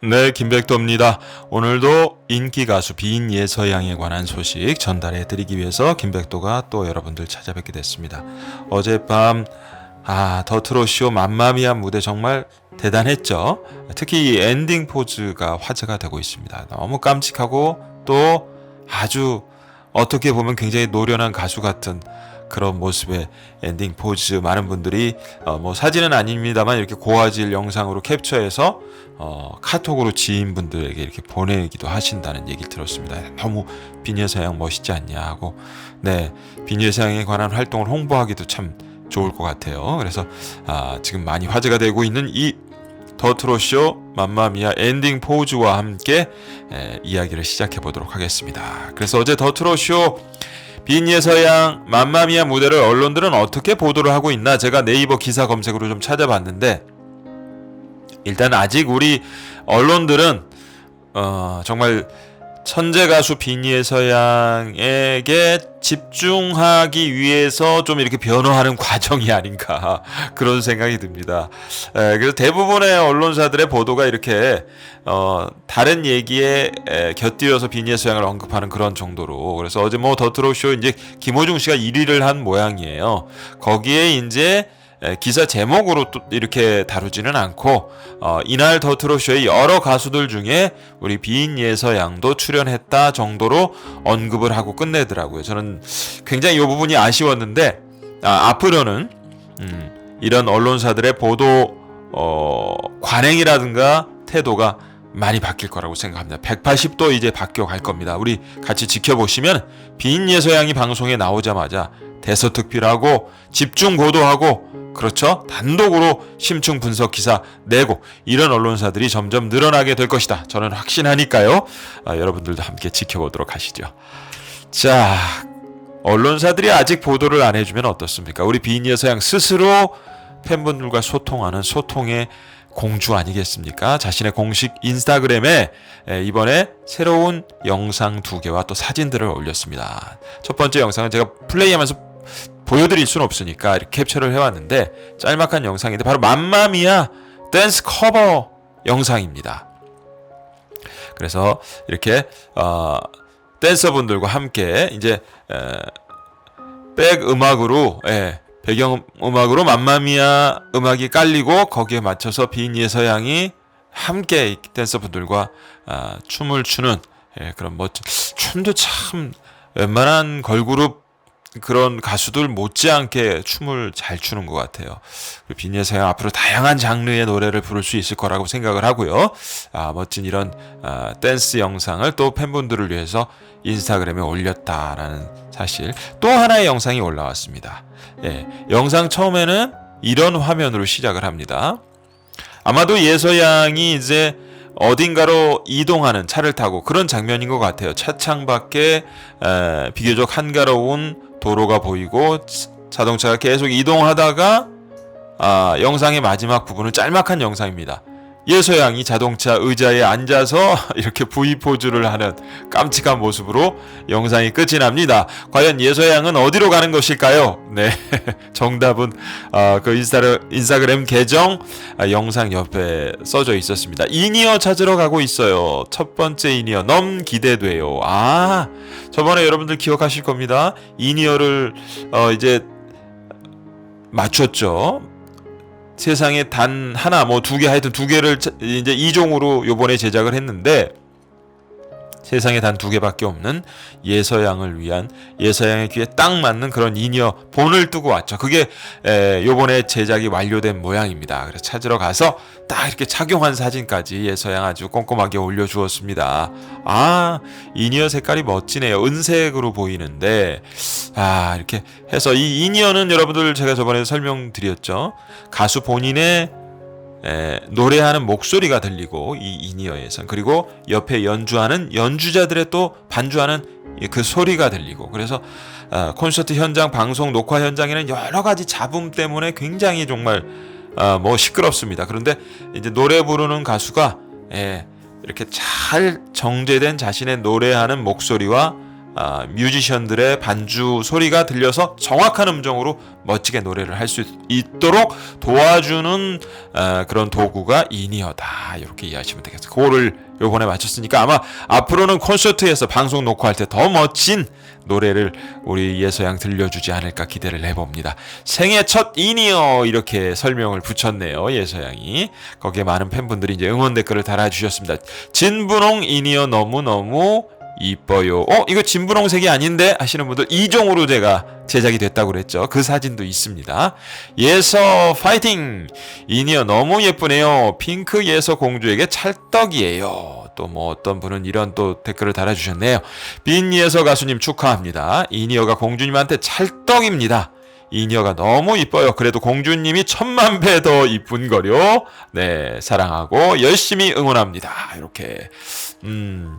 네, 김백도입니다. 오늘도 인기 가수 빈 예서양에 관한 소식 전달해 드리기 위해서 김백도가 또 여러분들 찾아뵙게 됐습니다. 어젯밤 아, 더 트롯쇼 맘마미아 무대 정말 대단했죠. 특히 이 엔딩 포즈가 화제가 되고 있습니다. 너무 깜찍하고 또 아주 어떻게 보면 굉장히 노련한 가수 같은 그런 모습의 엔딩 포즈 많은 분들이 어, 뭐 사진은 아닙니다만 이렇게 고화질 영상으로 캡처해서 어, 카톡으로 지인분들에게 이렇게 보내기도 하신다는 얘기를 들었습니다. 너무 비녀사양 멋있지 않냐 하고 네 비녀사양에 관한 활동을 홍보하기도 참 좋을 것 같아요. 그래서 아, 지금 많이 화제가 되고 있는 이 더트로쇼 맘마미아 엔딩 포즈와 함께 에, 이야기를 시작해 보도록 하겠습니다. 그래서 어제 더트로쇼 빈예서양 맘마미아 무대를 언론들은 어떻게 보도를 하고 있나 제가 네이버 기사 검색으로 좀 찾아봤는데 일단 아직 우리 언론들은 어, 정말 천재 가수 빈예서양에게 집중하기 위해서 좀 이렇게 변화하는 과정이 아닌가 그런 생각이 듭니다. 에, 그래서 대부분의 언론사들의 보도가 이렇게 어, 다른 얘기에 에, 곁들여서 빈예서양을 언급하는 그런 정도로 그래서 어제 뭐 더트로쇼 이제 김호중 씨가 1위를 한 모양이에요. 거기에 이제 에, 기사 제목으로 또 이렇게 다루지는 않고 어, 이날 더트로쇼의 여러 가수들 중에 우리 비인 예서 양도 출연했다 정도로 언급을 하고 끝내더라고요. 저는 굉장히 이 부분이 아쉬웠는데 아, 앞으로는 음, 이런 언론사들의 보도 어, 관행이라든가 태도가 많이 바뀔 거라고 생각합니다. 180도 이제 바뀌어 갈 겁니다. 우리 같이 지켜보시면 비인예서양이 방송에 나오자마자 대서특필하고 집중 보도하고 그렇죠 단독으로 심층 분석 기사 내고 이런 언론사들이 점점 늘어나게 될 것이다. 저는 확신하니까요. 아, 여러분들도 함께 지켜보도록 하시죠. 자 언론사들이 아직 보도를 안 해주면 어떻습니까? 우리 비인예서양 스스로 팬분들과 소통하는 소통의 공주 아니겠습니까? 자신의 공식 인스타그램에 에, 이번에 새로운 영상 두 개와 또 사진들을 올렸습니다. 첫 번째 영상은 제가 플레이하면서 보여드릴 수는 없으니까 이렇게 캡처를 해왔는데 짤막한 영상인데 바로 맘마미아 댄스 커버 영상입니다. 그래서 이렇게 어, 댄서분들과 함께 이제 에, 백 음악으로 예, 배경 음악으로 맘마미아 음악이 깔리고 거기에 맞춰서 빈예서양이 함께 이 댄서분들과 아, 춤을 추는 예, 그런 멋진 춤도 참 웬만한 걸그룹 그런 가수들 못지않게 춤을 잘 추는 것 같아요. 빈예서양 앞으로 다양한 장르의 노래를 부를 수 있을 거라고 생각을 하고요. 아, 멋진 이런 아, 댄스 영상을 또 팬분들을 위해서 인스타그램에 올렸다라는 사실 또 하나의 영상이 올라왔습니다. 예, 영상 처음에는 이런 화면으로 시작을 합니다. 아마도 예서양이 이제 어딘가로 이동하는 차를 타고 그런 장면인 것 같아요. 차창 밖에 에, 비교적 한가로운 도로가 보이고 자동차가 계속 이동하다가 아, 영상의 마지막 부분은 짤막한 영상입니다. 예서양이 자동차 의자에 앉아서 이렇게 V 포즈를 하는 깜찍한 모습으로 영상이 끝이 납니다. 과연 예서양은 어디로 가는 것일까요? 네, 정답은 아, 그 인스타 인스타그램 계정 아, 영상 옆에 써져 있었습니다. 이니어 찾으러 가고 있어요. 첫 번째 이니어 너무 기대돼요. 아, 저번에 여러분들 기억하실 겁니다. 이니어를 어, 이제 맞췄죠. 세상에 단 하나 뭐 두 개 하여튼 두 개를 이제 이종으로 요번에 제작을 했는데 세상에 단 두 개밖에 없는 예서양을 위한 예서양의 귀에 딱 맞는 그런 인이어 본을 뜨고 왔죠. 그게 에, 요번에 제작이 완료된 모양입니다. 그래서 찾으러 가서 딱 이렇게 착용한 사진까지 예서양 아주 꼼꼼하게 올려주었습니다. 아 인이어 색깔이 멋지네요. 은색으로 보이는데 아 이렇게 해서 이 인이어는 여러분들 제가 저번에 설명드렸죠. 가수 본인의 에, 노래하는 목소리가 들리고 이 이니어에선 그리고 옆에 연주하는 연주자들의 또 반주하는 그 소리가 들리고 그래서 어, 콘서트 현장 방송 녹화 현장에는 여러 가지 잡음 때문에 굉장히 정말 어, 뭐 시끄럽습니다. 그런데 이제 노래 부르는 가수가 에, 이렇게 잘 정제된 자신의 노래하는 목소리와 아, 뮤지션들의 반주 소리가 들려서 정확한 음정으로 멋지게 노래를 할 수 있도록 도와주는 아, 그런 도구가 인이어다 이렇게 이해하시면 되겠어요. 그거를 요번에 맞췄으니까 아마 앞으로는 콘서트에서 방송 녹화할 때 더 멋진 노래를 우리 예서양 들려주지 않을까 기대를 해봅니다. 생애 첫 인이어 이렇게 설명을 붙였네요. 예서양이 거기에 많은 팬분들이 이제 응원 댓글을 달아주셨습니다. 진분홍 인이어 너무 너무 이뻐요. 어 이거 진분홍색이 아닌데 하시는 분들 이종으로 제가 제작이 됐다고 그랬죠. 그 사진도 있습니다. 예서 파이팅 인이어 너무 예쁘네요. 핑크 예서 공주에게 찰떡이에요. 또 뭐 어떤 분은 이런 또 댓글을 달아주셨네요. 빈 예서 가수님 축하합니다. 인이어가 공주님한테 찰떡입니다. 이녀가 너무 이뻐요. 그래도 공주님이 천만 배 더 이쁜 거려. 네, 사랑하고 열심히 응원합니다. 이렇게 음.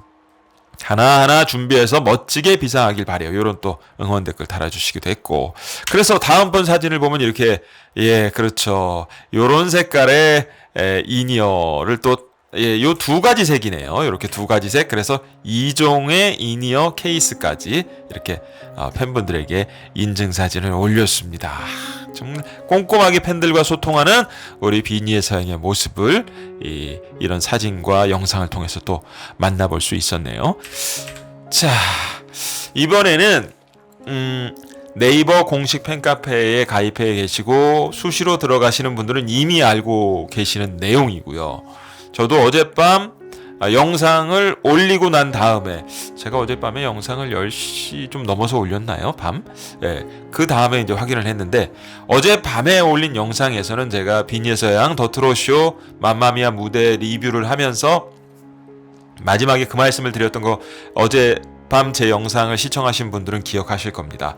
하나하나 준비해서 멋지게 비상하길 바래요. 이런 또 응원 댓글 달아주시기도 했고. 그래서 다음번 사진을 보면 이렇게, 예, 그렇죠. 요런 색깔의 에, 이니어를 또 예, 요 두 가지 색이네요. 이렇게 두 가지 색. 그래서 이종의 이니어 케이스까지 이렇게 어, 팬분들에게 인증 사진을 올렸습니다. 정말 꼼꼼하게 팬들과 소통하는 우리 비니의 서양의 모습을 이, 이런 사진과 영상을 통해서 또 만나볼 수 있었네요. 자, 이번에는 음, 네이버 공식 팬카페에 가입해 계시고 수시로 들어가시는 분들은 이미 알고 계시는 내용이고요. 저도 어젯밤 아, 영상을 올리고 난 다음에 제가 어젯밤에 영상을 10시 좀 넘어서 올렸나요? 밤? 예. 그 다음에 이제 확인을 했는데 어젯밤에 올린 영상에서는 제가 비니에서양 더트로쇼 맘마미아 무대 리뷰를 하면서 마지막에 그 말씀을 드렸던 거 어제 밤 제 영상을 시청하신 분들은 기억하실 겁니다.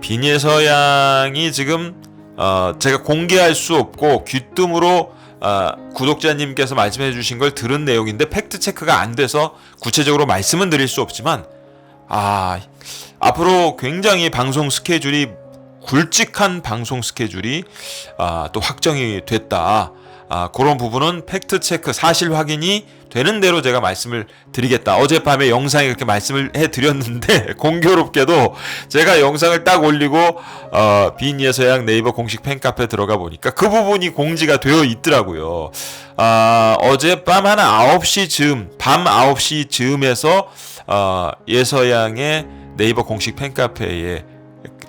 비니에서양이 지금 어 제가 공개할 수 없고 귀뜸으로 아, 구독자님께서 말씀해 주신 걸 들은 내용인데 팩트 체크가 안 돼서 구체적으로 말씀은 드릴 수 없지만 아 앞으로 굉장히 방송 스케줄이 굵직한 방송 스케줄이 아, 또 확정이 됐다. 아, 그런 부분은 팩트 체크 사실 확인이 되는 대로 제가 말씀을 드리겠다. 어젯밤에 영상에 그렇게 말씀을 해 드렸는데 공교롭게도 제가 영상을 딱 올리고 어, 빈예서양 네이버 공식 팬카페 들어가 보니까 그 부분이 공지가 되어 있더라고요. 아, 어젯밤 한 9시 즈음, 밤 9시 즈음에서 어, 예서양의 네이버 공식 팬카페에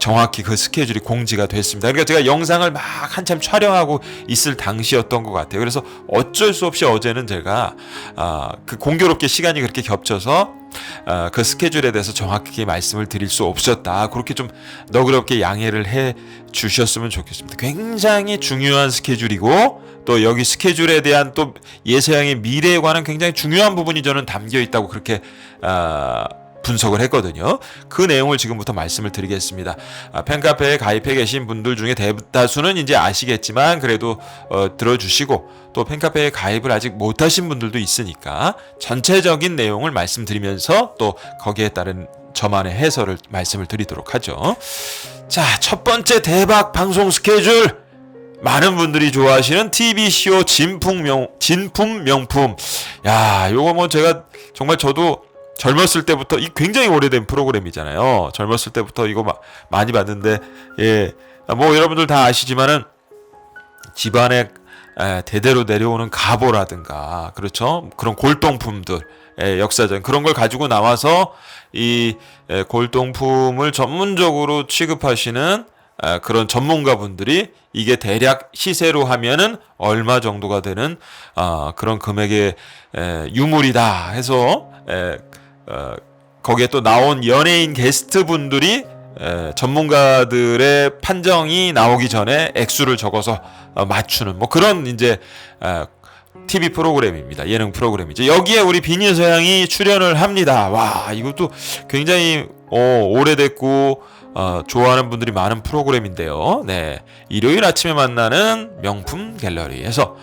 정확히 그 스케줄이 공지가 됐습니다. 그러니까 제가 영상을 막 한참 촬영하고 있을 당시였던 것 같아요. 그래서 어쩔 수 없이 어제는 제가 아, 그 공교롭게 시간이 그렇게 겹쳐서 아, 그 스케줄에 대해서 정확하게 말씀을 드릴 수 없었다. 그렇게 좀 너그럽게 양해를 해 주셨으면 좋겠습니다. 굉장히 중요한 스케줄이고 또 여기 스케줄에 대한 또 예서양의 미래에 관한 굉장히 중요한 부분이 저는 담겨 있다고 그렇게 아, 분석을 했거든요. 그 내용을 지금부터 말씀을 드리겠습니다. 아, 팬카페에 가입해 계신 분들 중에 대다수는 이제 아시겠지만 그래도 어, 들어주시고 또 팬카페에 가입을 아직 못하신 분들도 있으니까 전체적인 내용을 말씀드리면서 또 거기에 따른 저만의 해설을 말씀을 드리도록 하죠. 자, 첫 번째 대박 방송 스케줄 많은 분들이 좋아하시는 TV쇼 진품 명 진품 명품. 야, 요거 뭐 제가 정말 저도 젊었을 때부터 이 굉장히 오래된 프로그램이잖아요. 젊었을 때부터 이거 마, 많이 봤는데 예. 뭐 여러분들 다 아시지만은 집안에 에, 대대로 내려오는 가보라든가 그렇죠. 그런 골동품들 예, 역사전 그런 걸 가지고 나와서 이 예, 골동품을 전문적으로 취급하시는 에, 그런 전문가분들이 이게 대략 시세로 하면은 얼마 정도가 되는 아, 그런 금액의 에, 유물이다 해서 에, 어, 거기에 또 나온 연예인 게스트 분들이 에, 전문가들의 판정이 나오기 전에 액수를 적어서 어, 맞추는 뭐 그런 이제 어, TV 프로그램입니다. 예능 프로그램이죠. 여기에 우리 비니 서양이 출연을 합니다. 와 이것도 굉장히 어, 오래됐고 어, 좋아하는 분들이 많은 프로그램인데요. 네 일요일 아침에 만나는 명품 갤러리에서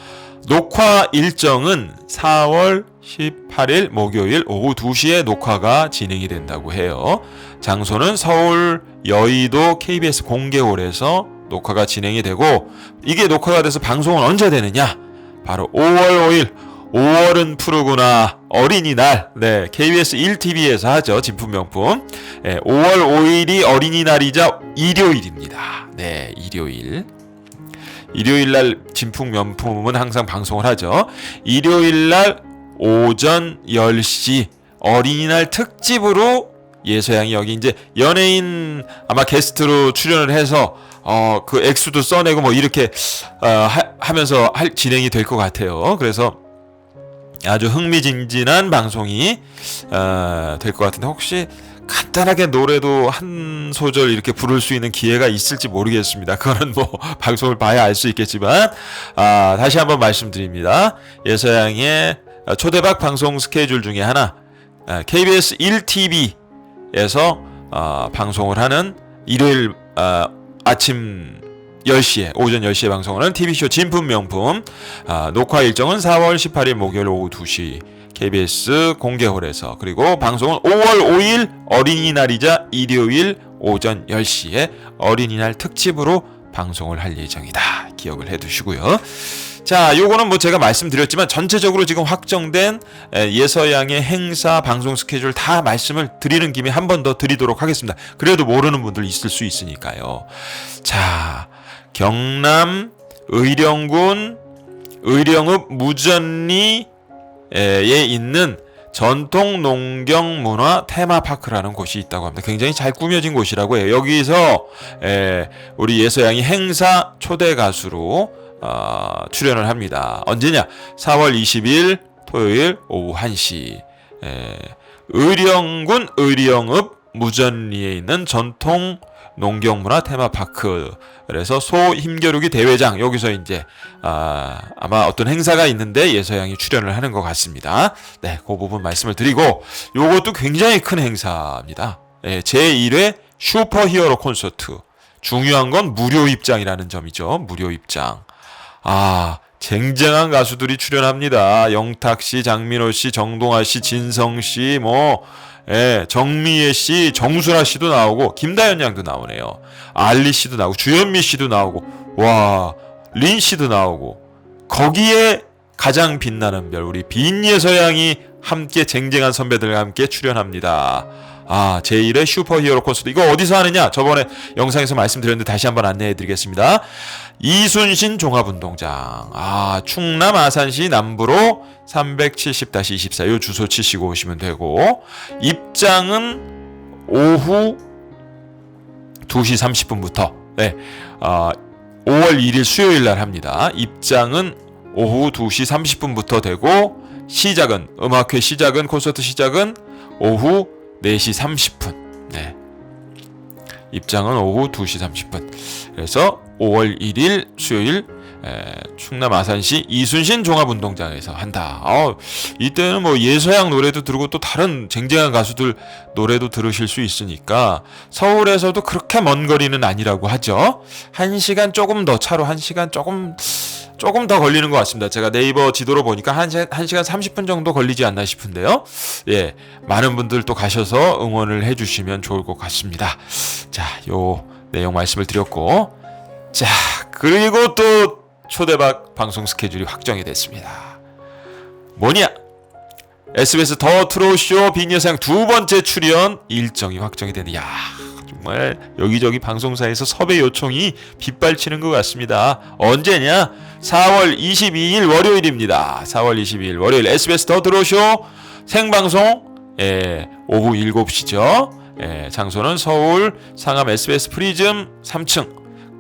녹화 일정은 4월 18일 목요일 오후 2시에 녹화가 진행이 된다고 해요. 장소는 서울 여의도 KBS 공개홀에서 녹화가 진행이 되고 이게 녹화가 돼서 방송은 언제 되느냐? 바로 5월 5일 5월은 푸르구나 어린이날. 네 KBS 1TV에서 하죠 진품명품. 네, 5월 5일이 어린이날이자 일요일입니다. 네 일요일. 일요일날 진품명품은 항상 방송을 하죠. 일요일날 오전 10시 어린이날 특집으로 예서양이 여기 이제 연예인 아마 게스트로 출연을 해서 어 그 액수도 써내고 뭐 이렇게 어, 하, 면서 할 진행이 될 것 같아요. 그래서 아주 흥미진진한 방송이 어, 될 것 같은데 혹시 간단하게 노래도 한 소절 이렇게 부를 수 있는 기회가 있을지 모르겠습니다. 그거는 뭐 방송을 봐야 알 수 있겠지만 아, 다시 한번 말씀드립니다. 예서양의 초대박 방송 스케줄 중에 하나 KBS 1TV에서 어, 방송을 하는 일요일 어, 아침 10시에 오전 10시에 방송을 하는 TV쇼 진품 명품 아, 녹화 일정은 4월 18일 목요일 오후 2시 KBS 공개홀에서 그리고 방송은 5월 5일 어린이날이자 일요일 오전 10시에 어린이날 특집으로 방송을 할 예정이다. 기억을 해 두시고요. 자, 요거는 뭐 제가 말씀드렸지만 전체적으로 지금 확정된 예서양의 행사 방송 스케줄 다 말씀을 드리는 김에 한 번 더 드리도록 하겠습니다. 그래도 모르는 분들 있을 수 있으니까요. 자, 경남 의령군 의령읍 무전리에 있는 전통 농경 문화 테마파크라는 곳이 있다고 합니다. 굉장히 잘 꾸며진 곳이라고 해요. 여기서 우리 예서양이 행사 초대 가수로 어, 출연을 합니다. 언제냐? 4월 20일 토요일 오후 1시 에, 의령군 의령읍 무전리에 있는 전통 농경문화 테마파크 그래서 소 힘겨루기 대회장 여기서 이제 아, 아마 어떤 행사가 있는데 예서양이 출연을 하는 것 같습니다. 네, 그 부분 말씀을 드리고 요것도 굉장히 큰 행사입니다. 예, 제1회 슈퍼히어로 콘서트 중요한 건 무료 입장이라는 점이죠. 무료 입장. 아, 쟁쟁한 가수들이 출연합니다. 영탁 씨, 장민호 씨, 정동아 씨, 진성 씨, 뭐, 예, 정미애 씨, 정수라 씨도 나오고, 김다현 양도 나오네요. 알리 씨도 나오고, 주현미 씨도 나오고, 와, 린 씨도 나오고, 거기에 가장 빛나는 별, 우리 빈예 서양이 함께 쟁쟁한 선배들과 함께 출연합니다. 아, 제1회 슈퍼히어로 콘서트. 이거 어디서 하느냐? 저번에 영상에서 말씀드렸는데 다시 한번 안내해 드리겠습니다. 이순신 종합운동장. 아, 충남 아산시 남부로 370-24. 요 주소 치시고 오시면 되고. 입장은 오후 2시 30분부터. 네. 아, 5월 1일 수요일 날 합니다. 입장은 오후 2시 30분부터 되고 시작은 음악회 시작은 콘서트 시작은 오후 4시 30분. 네. 입장은 오후 2시 30분. 그래서 5월 1일 수요일 에, 충남 아산시 이순신 종합운동장에서 한다. 어, 이때는 뭐 예서양 노래도 들고 또 다른 쟁쟁한 가수들 노래도 들으실 수 있으니까 서울에서도 그렇게 먼 거리는 아니라고 하죠. 1시간 조금 더 차로 1시간 조금 조금 더 걸리는 것 같습니다. 제가 네이버 지도로 보니까 1, 1시간 30분 정도 걸리지 않나 싶은데요. 예, 많은 분들 또 가셔서 응원을 해주시면 좋을 것 같습니다. 자, 요 내용 말씀을 드렸고, 자, 그리고 또 초대박 방송 스케줄이 확정이 됐습니다. 뭐냐? SBS 더 트롯쇼 빈여상 두 번째 출연 일정이 확정이 되는, 야 정말 여기저기 방송사에서 섭외 요청이 빗발치는 것 같습니다. 언제냐? 4월 22일 월요일입니다. 4월 22일 월요일 SBS 더 트롯쇼 생방송 예, 오후 7시죠. 예, 장소는 서울 상암 SBS 프리즘 3층.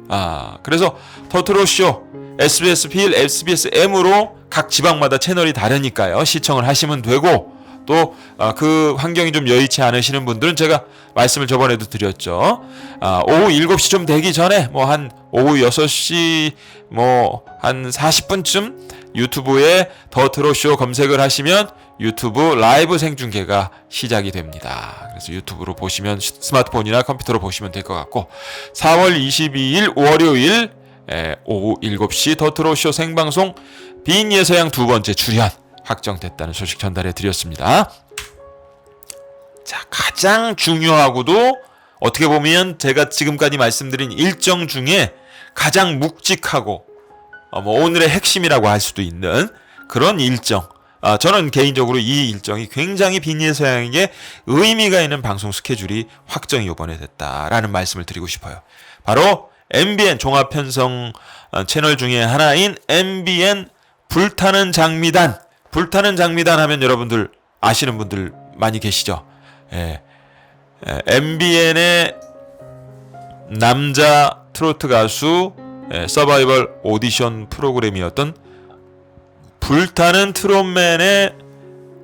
아, 그래서 터트로쇼 SBS 필, SBS M으로 각 지방마다 채널이 다르니까요. 시청을 하시면 되고 또그 아, 환경이 좀 여의치 않으시는 분들은 제가 말씀을 저번에도 드렸죠. 아, 오후 7시 좀 되기 전에 뭐 한 오후 6시 뭐 한 40분쯤 유튜브에 더 트롯쇼 검색을 하시면 유튜브 라이브 생중계가 시작이 됩니다. 그래서 유튜브로 보시면 스마트폰이나 컴퓨터로 보시면 될 것 같고 4월 22일 월요일 에, 오후 7시 더 트롯쇼 생방송 빈 예서양 두 번째 출연 확정됐다는 소식 전달해 드렸습니다. 자, 가장 중요하고도 어떻게 보면 제가 지금까지 말씀드린 일정 중에 가장 묵직하고 어, 뭐 오늘의 핵심이라고 할 수도 있는 그런 일정 아, 저는 개인적으로 이 일정이 굉장히 빈예 서양에게 의미가 있는 방송 스케줄이 확정이 이번에 됐다라는 말씀을 드리고 싶어요. 바로 MBN 종합 편성 어, 채널 중에 하나인 MBN 불타는 장미단. 불타는 장미단 하면 여러분들 아시는 분들 많이 계시죠? 예. 예, MBN의 남자 트로트 가수 예, 서바이벌 오디션 프로그램이었던 불타는 트롯맨의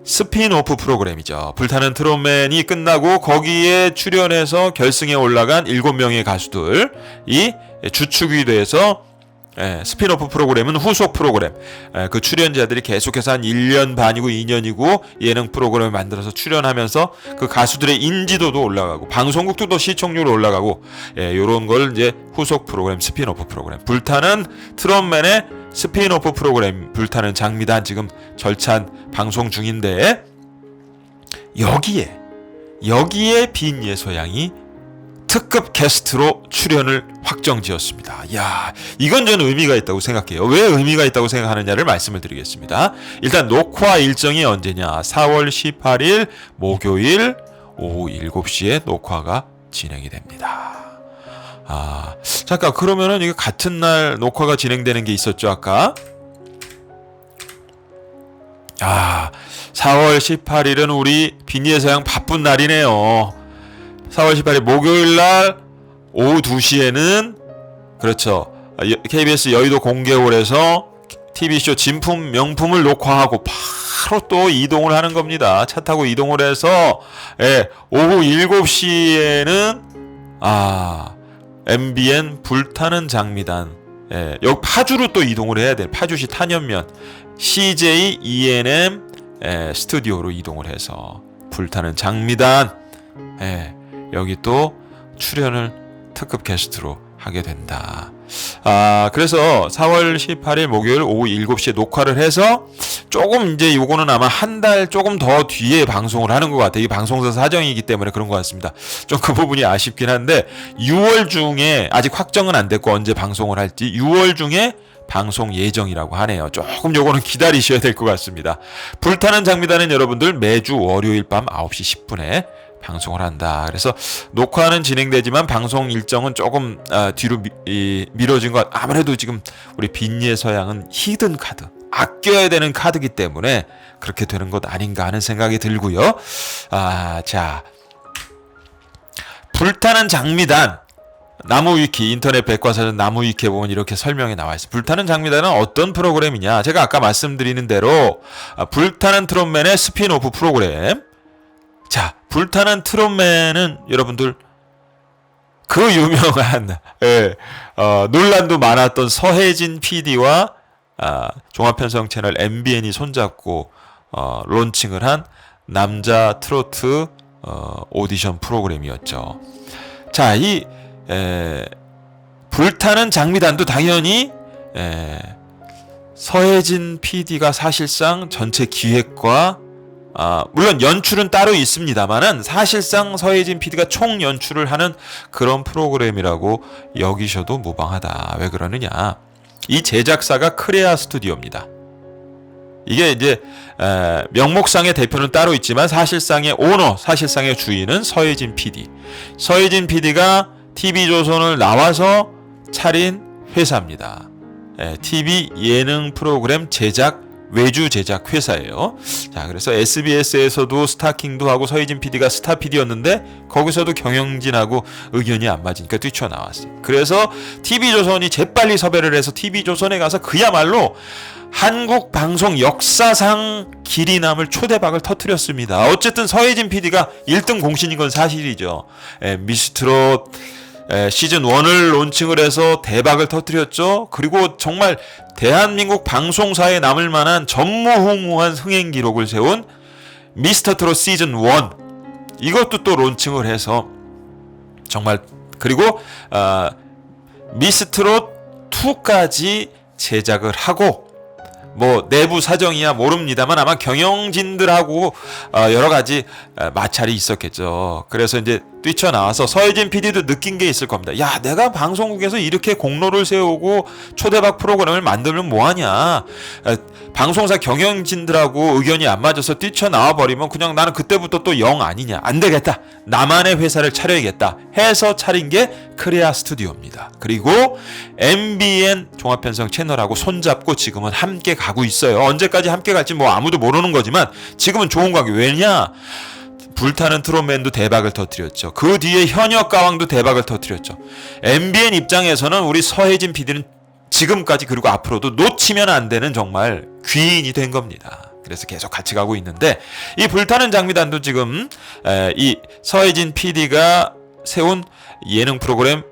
스피노프 프로그램이죠. 불타는 트롯맨이 끝나고 거기에 출연해서 결승에 올라간 7명의 가수들이 주축이 돼서 예, 스피노프 프로그램은 후속 프로그램. 예, 그 출연자들이 계속해서 한 1년 반이고 2년이고 예능 프로그램을 만들어서 출연하면서 그 가수들의 인지도도 올라가고 방송국도 더 시청률 올라가고 예, 요런 걸 이제 후속 프로그램 스피노프 프로그램. 불타는 트롯맨의 스피노프 프로그램 불타는 장미단 지금 절찬 방송 중인데 여기에 여기에 빈 예소양이 특급 게스트로 출연을 확정지었습니다. 야, 이건 저는 의미가 있다고 생각해요. 왜 의미가 있다고 생각하느냐를 말씀을 드리겠습니다. 일단 녹화 일정이 언제냐? 4월 18일 목요일 오후 7시에 녹화가 진행이 됩니다. 아, 잠깐 그러면은 이게 같은 날 녹화가 진행되는 게 있었죠 아까? 아, 4월 18일은 우리 빈예서양 바쁜 날이네요. 4월 18일 목요일 날 오후 2시에는 그렇죠. KBS 여의도 공개홀에서 TV쇼 진품 명품을 녹화하고 바로 또 이동을 하는 겁니다. 차 타고 이동을 해서 예, 오후 7시에는 아 MBN 불타는 장미단 예, 여기 파주로 또 이동을 해야 돼. 파주시 탄현면 CJ ENM 예, 스튜디오로 이동을 해서 불타는 장미단 예, 여기 또 출연을 특급 게스트로 하게 된다. 아, 그래서 4월 18일 목요일 오후 7시에 녹화를 해서 조금 이제 요거는 아마 한 달 조금 더 뒤에 방송을 하는 것 같아요. 이 방송사 사정이기 때문에 그런 것 같습니다. 좀 그 부분이 아쉽긴 한데 6월 중에 아직 확정은 안 됐고 언제 방송을 할지 6월 중에 방송 예정이라고 하네요. 조금 요거는 기다리셔야 될 것 같습니다. 불타는 장미단은 여러분들 매주 월요일 밤 9시 10분에 방송을 한다. 그래서 녹화는 진행되지만 방송 일정은 조금 어, 뒤로 미, 이, 미뤄진 것. 아무래도 지금 우리 빈예 서양은 히든 카드, 아껴야 되는 카드기 때문에 그렇게 되는 것 아닌가 하는 생각이 들고요. 아, 자. 불타는 장미단 나무 위키 인터넷 백과사전 나무 위키에 보면 이렇게 설명이 나와 있어요. 불타는 장미단은 어떤 프로그램이냐? 제가 아까 말씀드리는 대로 아, 불타는 트롯맨의 스피노프 프로그램. 자, 불타는 트롯맨은 여러분들 그 유명한 예, 어, 논란도 많았던 서혜진 PD와 아, 종합편성 채널 MBN이 손잡고 어, 론칭을 한 남자 트로트 어, 오디션 프로그램이었죠. 자, 이 에, 불타는 장미단도 당연히 에, 서혜진 PD가 사실상 전체 기획과 아, 물론 연출은 따로 있습니다만은 사실상 서혜진 PD가 총 연출을 하는 그런 프로그램이라고 여기셔도 무방하다. 왜 그러느냐? 이 제작사가 크레아 스튜디오입니다. 이게 이제 에, 명목상의 대표는 따로 있지만 사실상의 오너, 사실상의 주인은 서혜진 PD. 서혜진 PD가 TV조선을 나와서 차린 회사입니다. 에, TV 예능 프로그램 제작 외주 제작 회사예요. 자, 그래서 SBS에서도 스타킹도 하고 서희진 PD가 스타 PD였는데 거기서도 경영진하고 의견이 안 맞으니까 뛰쳐나왔어요. 그래서 TV조선이 재빨리 섭외를 해서 TV조선에 가서 그야말로 한국 방송 역사상 길이 남을 초대박을 터뜨렸습니다. 어쨌든 서혜진 PD가 1등 공신인 건 사실이죠. 에, 미스트롯 시즌 1을 론칭을 해서 대박을 터뜨렸죠. 그리고 정말 대한민국 방송사에 남을 만한 전무후무한 흥행 기록을 세운 미스터 트롯 시즌 1 이것도 또 론칭을 해서 정말 그리고 어, 미스트롯 2까지 제작을 하고 뭐 내부 사정이야 모릅니다만 아마 경영진들하고 어, 여러 가지 어, 마찰이 있었겠죠. 그래서 이제 뛰쳐나와서 서혜진 PD도 느낀 게 있을 겁니다. 야, 내가 방송국에서 이렇게 공로를 세우고 초대박 프로그램을 만들면 뭐하냐. 방송사 경영진들하고 의견이 안 맞아서 뛰쳐나와 버리면 그냥 나는 그때부터 또 영 아니냐. 안 되겠다. 나만의 회사를 차려야겠다. 해서 차린 게 크레아 스튜디오입니다. 그리고 MBN 종합편성 채널하고 손잡고 지금은 함께 가고 있어요. 언제까지 함께 갈지 뭐 아무도 모르는 거지만 지금은 좋은 관계. 왜냐? 불타는 트롯맨도 대박을 터뜨렸죠. 그 뒤에 현역 가왕도 대박을 터뜨렸죠. MBN 입장에서는 우리 서혜진 PD는 지금까지 그리고 앞으로도 놓치면 안 되는 정말 귀인이 된 겁니다. 그래서 계속 같이 가고 있는데 이 불타는 장미단도 지금 이 서혜진 PD가 세운 예능 프로그램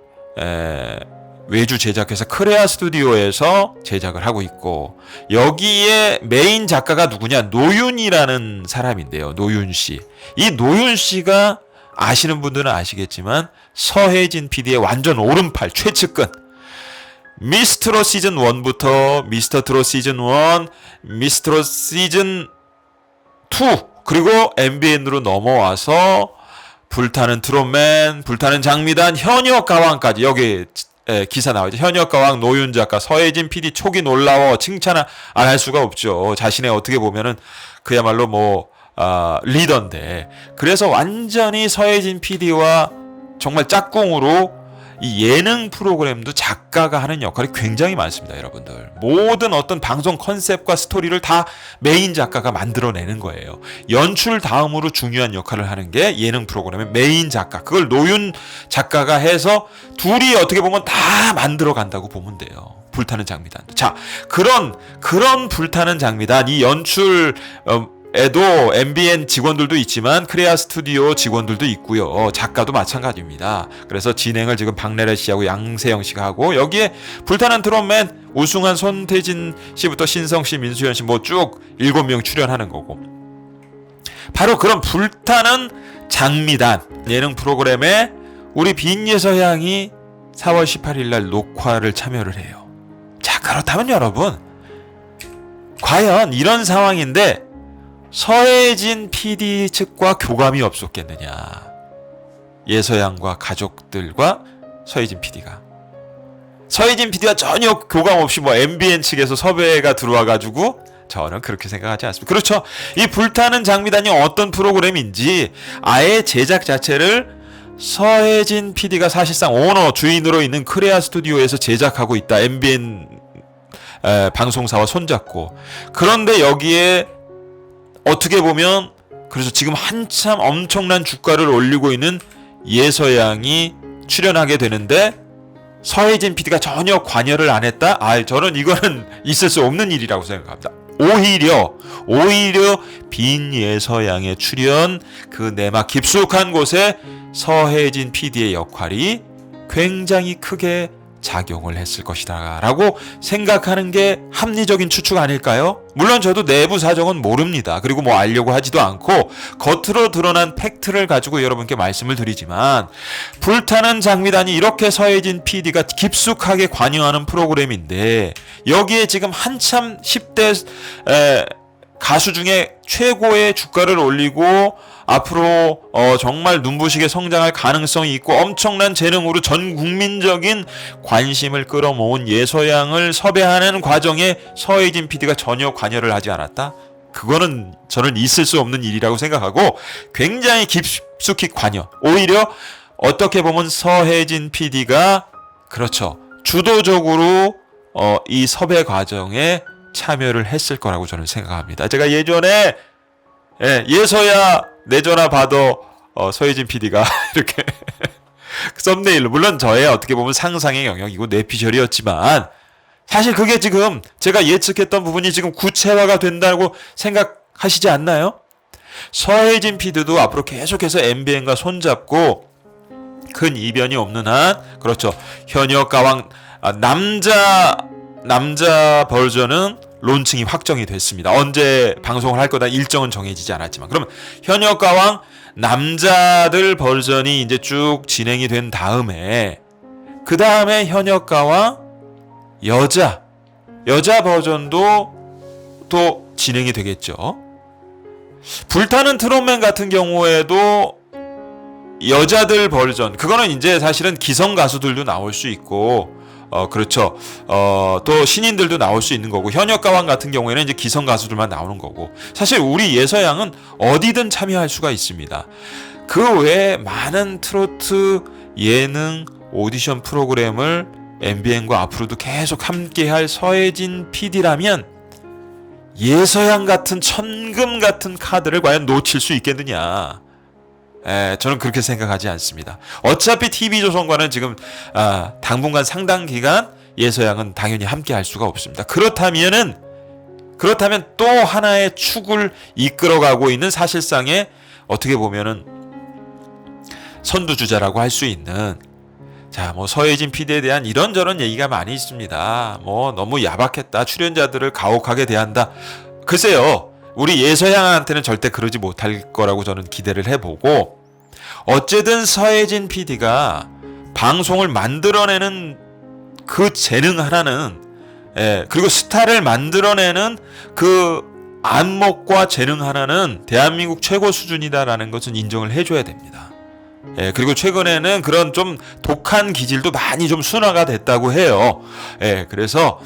외주 제작회사 크레아 스튜디오에서 제작을 하고 있고 여기에 메인 작가가 누구냐 노윤이라는 사람인데요. 노윤 씨. 이 노윤 씨가 아시는 분들은 아시겠지만 서혜진 PD의 완전 오른팔 최측근 미스트로 시즌 1부터 미스터 트롯 시즌 1, 미스트로 시즌 2 그리고 MBN으로 넘어와서 불타는 트롯맨, 불타는 장미단, 현역 가왕까지 여기 예, 기사 나오죠. 현역 가왕 노윤 작가 서혜진 PD 초기 놀라워 칭찬 안 할 수가 없죠. 자신의 어떻게 보면은 그야말로 뭐 아, 리더인데 그래서 완전히 서혜진 PD와 정말 짝꿍으로 이 예능 프로그램도 작가가 하는 역할이 굉장히 많습니다, 여러분들. 모든 어떤 방송 컨셉과 스토리를 다 메인 작가가 만들어내는 거예요. 연출 다음으로 중요한 역할을 하는 게 예능 프로그램의 메인 작가. 그걸 노윤 작가가 해서 둘이 어떻게 보면 다 만들어 간다고 보면 돼요. 불타는 장미단. 자, 그런 그런 불타는 장미단 이 연출 어, 에도 MBN 직원들도 있지만 크레아 스튜디오 직원들도 있고요. 작가도 마찬가지입니다. 그래서 진행을 지금 박래래 씨하고 양세형 씨가 하고 여기에 불타는 트롯맨 우승한 손태진 씨부터 신성 씨, 민수현 씨 뭐 쭉 일곱 명 출연하는 거고. 바로 그런 불타는 장미단 예능 프로그램에 우리 빈예서양이 4월 18일 날 녹화를 참여를 해요. 자, 그렇다면 여러분 과연 이런 상황인데 서혜진 PD 측과 교감이 없었겠느냐. 예서양과 가족들과 서혜진 PD가. 서혜진 PD가 전혀 교감 없이 뭐 MBN 측에서 섭외가 들어와 가지고 저는 그렇게 생각하지 않습니다. 그렇죠. 이 불타는 장미단이 어떤 프로그램인지 아예 제작 자체를 서혜진 PD가 사실상 오너 주인으로 있는 크레아 스튜디오에서 제작하고 있다. MBN 에, 방송사와 손잡고 그런데 여기에 어떻게 보면 그래서 지금 한참 엄청난 주가를 올리고 있는 예서양이 출연하게 되는데 서혜진 PD가 전혀 관여를 안 했다? 아, 저는 이거는 있을 수 없는 일이라고 생각합니다. 오히려 오히려 빈 예서양의 출연 그 내막 깊숙한 곳에 서혜진 PD의 역할이 굉장히 크게 작용을 했을 것이다 라고 생각하는 게 합리적인 추측 아닐까요? 물론 저도 내부 사정은 모릅니다. 그리고 뭐 알려고 하지도 않고 겉으로 드러난 팩트를 가지고 여러분께 말씀을 드리지만 불타는 장미단이 이렇게 서해진 PD가 깊숙하게 관여하는 프로그램인데 여기에 지금 한참 10대 에, 가수 중에 최고의 주가를 올리고 앞으로 어 정말 눈부시게 성장할 가능성이 있고 엄청난 재능으로 전 국민적인 관심을 끌어모은 예서양을 섭외하는 과정에 서혜진 PD가 전혀 관여를 하지 않았다. 그거는 저는 있을 수 없는 일이라고 생각하고 굉장히 깊숙이 관여. 오히려 어떻게 보면 서혜진 PD가 그렇죠. 주도적으로 어, 이 섭외 과정에 참여를 했을 거라고 저는 생각합니다. 제가 예전에 예, 예서야 내 전화 받아 어, 서혜진 PD가 이렇게 썸네일로 물론 저의 어떻게 보면 상상의 영역이고 뇌피셜이었지만 사실 그게 지금 제가 예측했던 부분이 지금 구체화가 된다고 생각하시지 않나요? 서혜진 PD도 앞으로 계속해서 MBN과 손잡고 큰 이변이 없는 한 그렇죠 현역 가왕 아, 남자 남자 버전은 론칭이 확정이 됐습니다. 언제 방송을 할 거다 일정은 정해지지 않았지만 그러면 현역 가왕 남자들 버전이 이제 쭉 진행이 된 다음에 그 다음에 현역 가왕 여자 여자 버전도 또 진행이 되겠죠. 불타는 트롯맨 같은 경우에도 여자들 버전 그거는 이제 사실은 기성 가수들도 나올 수 있고 어 그렇죠. 어 또 신인들도 나올 수 있는 거고 현역 가왕 같은 경우에는 이제 기성 가수들만 나오는 거고 사실 우리 예서양은 어디든 참여할 수가 있습니다. 그 외에 많은 트로트 예능 오디션 프로그램을 MBN과 앞으로도 계속 함께할 서혜진 PD라면 예서양 같은 천금 같은 카드를 과연 놓칠 수 있겠느냐 에, 저는 그렇게 생각하지 않습니다. 어차피 TV조선과는 지금 아, 당분간 상당 기간 예서양은 당연히 함께 할 수가 없습니다. 그렇다면은 그렇다면 또 하나의 축을 이끌어가고 있는 사실상의 어떻게 보면은 선두주자라고 할 수 있는 자, 뭐 서혜진 PD에 대한 이런저런 얘기가 많이 있습니다. 뭐 너무 야박했다. 출연자들을 가혹하게 대한다. 글쎄요. 우리 예서양한테는 절대 그러지 못할 거라고 저는 기대를 해보고 어쨌든 서혜진 PD가 방송을 만들어내는 그 재능 하나는 예, 그리고 스타를 만들어내는 그 안목과 재능 하나는 대한민국 최고 수준이다라는 것은 인정을 해줘야 됩니다. 예, 그리고 최근에는 그런 좀 독한 기질도 많이 좀 순화가 됐다고 해요. 예, 그래서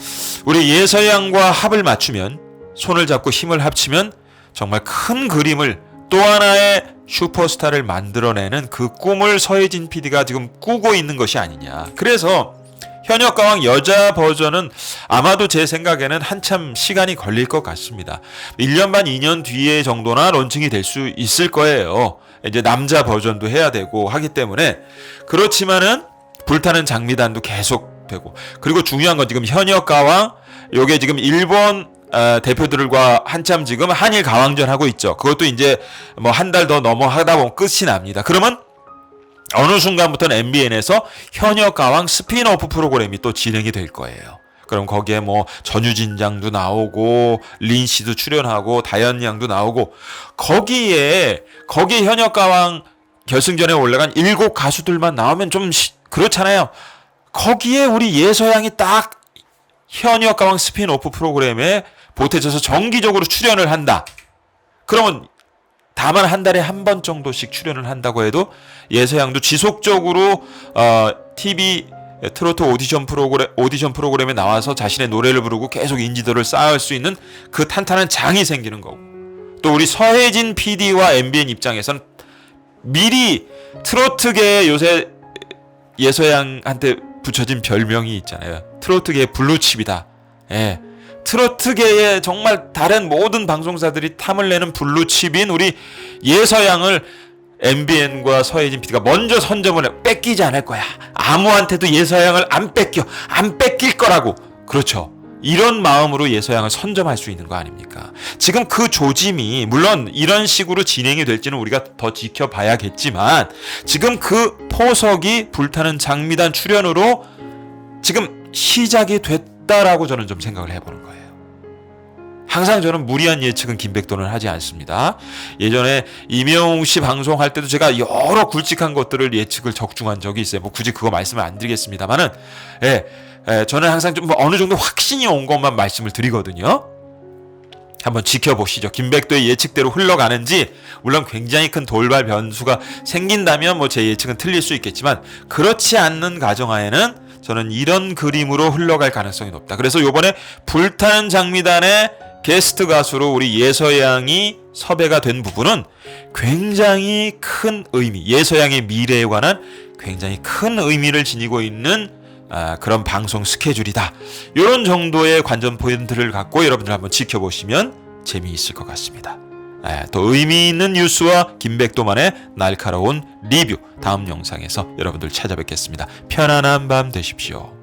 우리 예서양과 합을 맞추면 손을 잡고 힘을 합치면 정말 큰 그림을 또 하나의 슈퍼스타를 만들어내는 그 꿈을 서혜진 PD가 지금 꾸고 있는 것이 아니냐. 그래서 현역 가왕 여자 버전은 아마도 제 생각에는 한참 시간이 걸릴 것 같습니다. 1년 반, 2년 뒤에 정도나 론칭이 될 수 있을 거예요. 이제 남자 버전도 해야 되고 하기 때문에 그렇지만은 불타는 장미단도 계속 되고 그리고 중요한 건 지금 현역 가왕 요게 지금 일본 어, 대표들과 한참 지금 한일 가왕전 하고 있죠. 그것도 이제 뭐 한 달 더 넘어 하다 보면 끝이 납니다. 그러면 어느 순간부터는 MBN에서 현역 가왕 스피노프 프로그램이 또 진행이 될 거예요. 그럼 거기에 뭐 전유진 장도 나오고 린 씨도 출연하고 다현 양도 나오고 거기에 거기에 현역 가왕 결승전에 올라간 일곱 가수들만 나오면 좀 시, 그렇잖아요. 거기에 우리 예서양이 딱 현역 가왕 스피노프 프로그램에 보태져서 정기적으로 출연을 한다. 그러면 다만 한 달에 한 번 정도씩 출연을 한다고 해도 예서양도 지속적으로 어, TV 트로트 오디션 프로그램 오디션 프로그램에 나와서 자신의 노래를 부르고 계속 인지도를 쌓을 수 있는 그 탄탄한 장이 생기는 거고 또 우리 서혜진 PD와 MBN 입장에선 미리 트로트계 요새 예서양한테 붙여진 별명이 있잖아요. 트로트계의 블루칩이다. 예. 트로트계의 정말 다른 모든 방송사들이 탐을 내는 블루칩인 우리 예서양을 MBN과 서혜진 PD가 먼저 선점을 해 뺏기지 않을 거야. 아무한테도 예서양을 안 뺏겨. 안 뺏길 거라고. 그렇죠. 이런 마음으로 예서양을 선점할 수 있는 거 아닙니까? 지금 그 조짐이 물론 이런 식으로 진행이 될지는 우리가 더 지켜봐야겠지만 지금 그 포석이 불타는 장미단 출연으로 지금 시작이 됐 다라고 저는 좀 생각을 해보는 거예요. 항상 저는 무리한 예측은 김백도는 하지 않습니다. 예전에 이명웅 씨 방송할 때도 제가 여러 굵직한 것들을 예측을 적중한 적이 있어요. 뭐 굳이 그거 말씀을 안 드리겠습니다만은, 예, 예, 저는 항상 좀 어느 정도 확신이 온 것만 말씀을 드리거든요. 한번 지켜보시죠. 김백도의 예측대로 흘러가는지 물론 굉장히 큰 돌발 변수가 생긴다면 뭐 제 예측은 틀릴 수 있겠지만 그렇지 않는 가정하에는 저는 이런 그림으로 흘러갈 가능성이 높다. 그래서 요번에 불타는 장미단의 게스트 가수로 우리 예서양이 섭외가 된 부분은 굉장히 큰 의미, 예서양의 미래에 관한 굉장히 큰 의미를 지니고 있는 아, 그런 방송 스케줄이다. 이런 정도의 관전 포인트를 갖고 여러분들 한번 지켜보시면 재미있을 것 같습니다. 아, 또 의미 있는 뉴스와 김백도만의 날카로운 리뷰 다음 영상에서 여러분들 찾아뵙겠습니다. 편안한 밤 되십시오.